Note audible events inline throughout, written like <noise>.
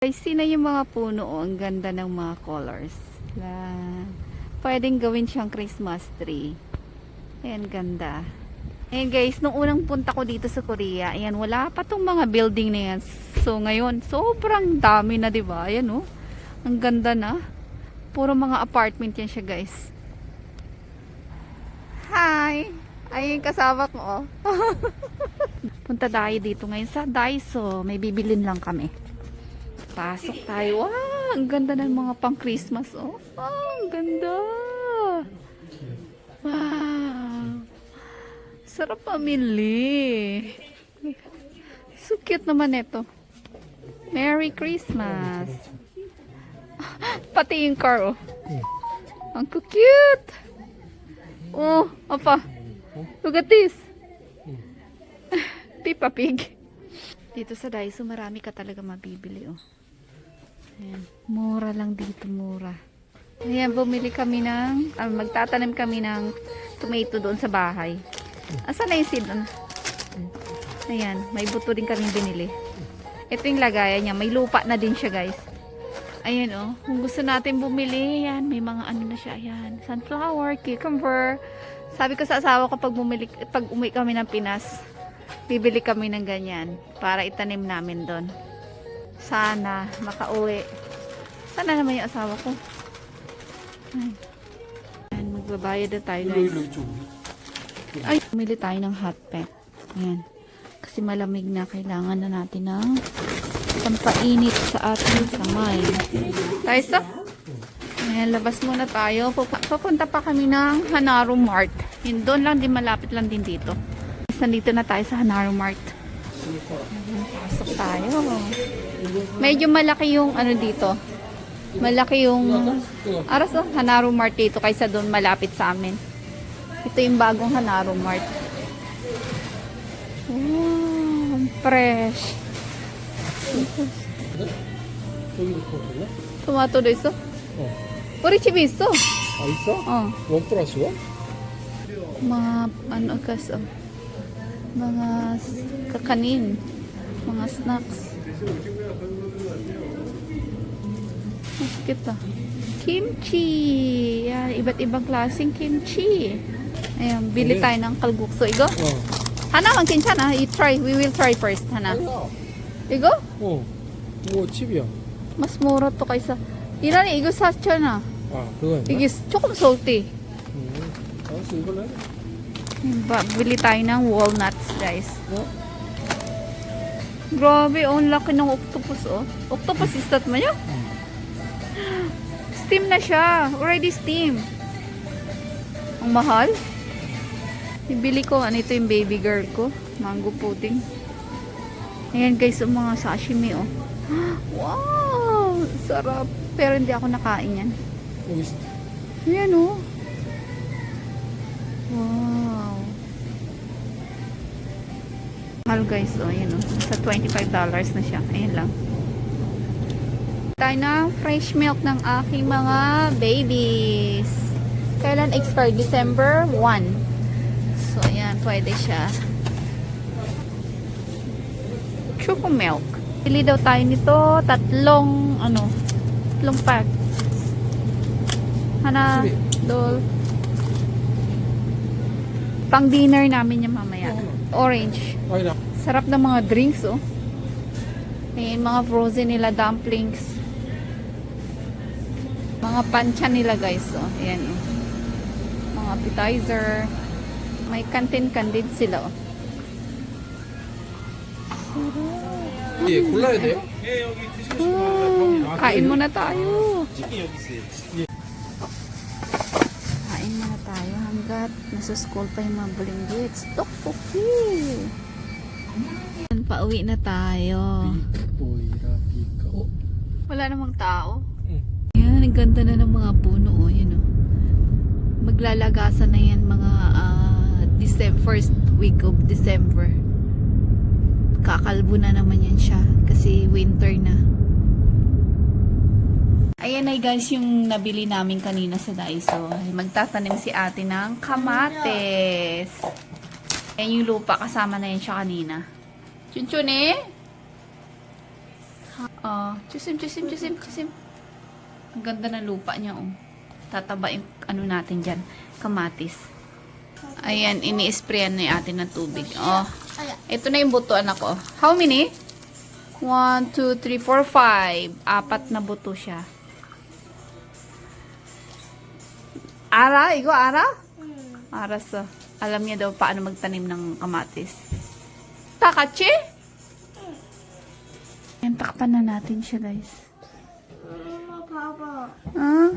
Guys, sino yung mga puno? Oh, ang ganda ng mga colors. La. Pwedeng gawin siyang Christmas tree. Ayan, ganda. Ayan guys, nung unang punta ko dito sa Korea, ayan, wala pa tong mga building na yan. So, ngayon, sobrang dami na, ba? Ayan, oh. Ang ganda na. Puro mga apartment yan siya, guys. Hi! Ayun, kasama ko, oh. <laughs> Punta tayo dito ngayon sa Daiso. May bibilin lang kami. Pasok tayo. Wow! Ang ganda ng mga pang Christmas. Oh, wow, ang ganda. Wow. Sarap pamili. So cute naman ito. Merry Christmas. <laughs> Pati yung car, oh. Ang cute. Oh, apa. Look at this. <laughs> Peppa Pig. Dito sa Daiso, marami ka talaga mabibili, oh. Ayan. Mura lang dito, mura. Ayan, bumili kami ng, ah, magtatanim kami ng tomato doon sa bahay. Asan na yung seed? Ayan, may buto din kaming binili. Ito yung lagayan niya. May lupa na din siya, guys. Ayan, oh. Kung gusto natin bumili, ayan, may mga ano na siya. Ayan, sunflower, cucumber. Sabi ko sa asawa ko pag, bumili, pag umuwi kami ng Pinas, bibili kami ng ganyan para itanim namin doon. Sana makauwi. Sana naman yung asawa ko. Ay. Ayan, magbabayad na tayo guys. Ay, bumili tayo ng hot pack. Ayan. Kasi malamig na, kailangan na natin ng pampainit sa ating kamay. Tayo sa? Ayan, labas muna tayo. Papunta pa kami ng Hanaro Mart. Yun, doon lang din, malapit lang din dito. Nandito na tayo sa Hanaro Mart. Ayan, pasok tayo. Medyo malaki yung ano dito. Malaki yung aras oh, Hanaro Mart dito kaysa doon malapit sa amin. Ito yung bagong Hanaro Mart. Wow, fresh. Tomato do iso? Oh. Orichibi iso? Ah, iso? Oh. One plus one? Mga ano kas. Oh. Mga kakanin. Mga snacks. Masakit ah. Kimchi. Yan, iba't ibang klaseng kimchi. Ayan, bili Okay. tayo ng kalgukso. Igo? 어. Hana, man 괜찮아. You try. We will try first, Hana. 아니야. Igo? 어. 뭐 칩이야. Mas mura to kaysa. 이란이 이거 샀잖아. 아, 그거였나? 이게 조금 salty. 음. 알았어, 이걸로 해. Ba, bili tayo ng walnuts, guys. 어? Grabe, oh, laki ng octopus, oh. Octopus is that mayo? Steam na siya. Already steam. Ang mahal. Ibili ko, ano ito yung baby girl ko. Mango pudding. Ayan guys, ang mga sashimi, oh. <gasps> Wow! Sarap. Pero hindi ako nakain yan. Ayan, oh. Wow. Mahal guys, oh, ayan oh. Sa $25 na siya. Ayan lang. Tayo na fresh milk ng aking mga babies. Kailan expire? December 1. So, ayan, pwede siya. Choco milk. Pili daw tayo nito. Tatlong, ano, tatlong pack. Hana, dol. Pang dinner namin yung mamaya orange. Okay. Sarap ng mga drinks, oh. Ayan, mga frozen nila, dumplings. Mga pancha nila, guys, oh. Ayan, oh. Mga appetizer. May kantin-kandid sila, oh. Sarap. Eh, ano? kulay, eh. Ah, kain mo na tayo. Chicken, at nasa school pa yung mga bulinggits. Tokpoki! Pauwi na tayo. Wala namang tao. Yan, ang ganda na ng mga puno. Oh, yun, oh. Maglalagasan na yan mga ah, uh, December, first week of December. Kakalbo na naman yan siya kasi winter na. Ayan ay guys yung nabili namin kanina sa Daiso. Magtatanim si ate ng kamates. Ayan yung lupa kasama na yan siya kanina. Chunchun eh. Ah, chusim, chusim, chusim, chusim. Ang ganda ng lupa niya, oh. Tatabain, ano natin dyan, kamatis. Ayan, ini-sprayan na atin ng tubig. Oh, ito na yung buto, anak ko. How many? One, two, three, four, five. Apat na buto siya. Ara, igo, Ara? Hmm. Aras, oh. Alam niya daw paano magtanim ng kamatis. Takachi? Ayan, takpan na natin siya, guys. Mama, Papa. Ah?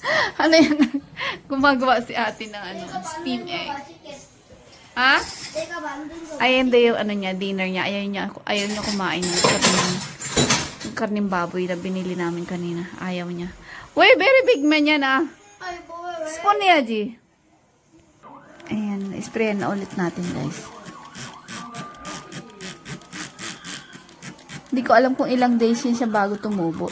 <laughs> ano yan? Gumagawa si ate ng ano, steam egg. Ha? Ayan daw yung ano niya, dinner niya. Ayaw niya, ayaw niya kumain ng karning, ng karning baboy na binili namin kanina. Ayaw niya. Uy, very big man yan ah. Spoon niya, G. Ayan, sprayan na ulit natin, guys. Hindi ko alam kung ilang days yun siya bago tumubo.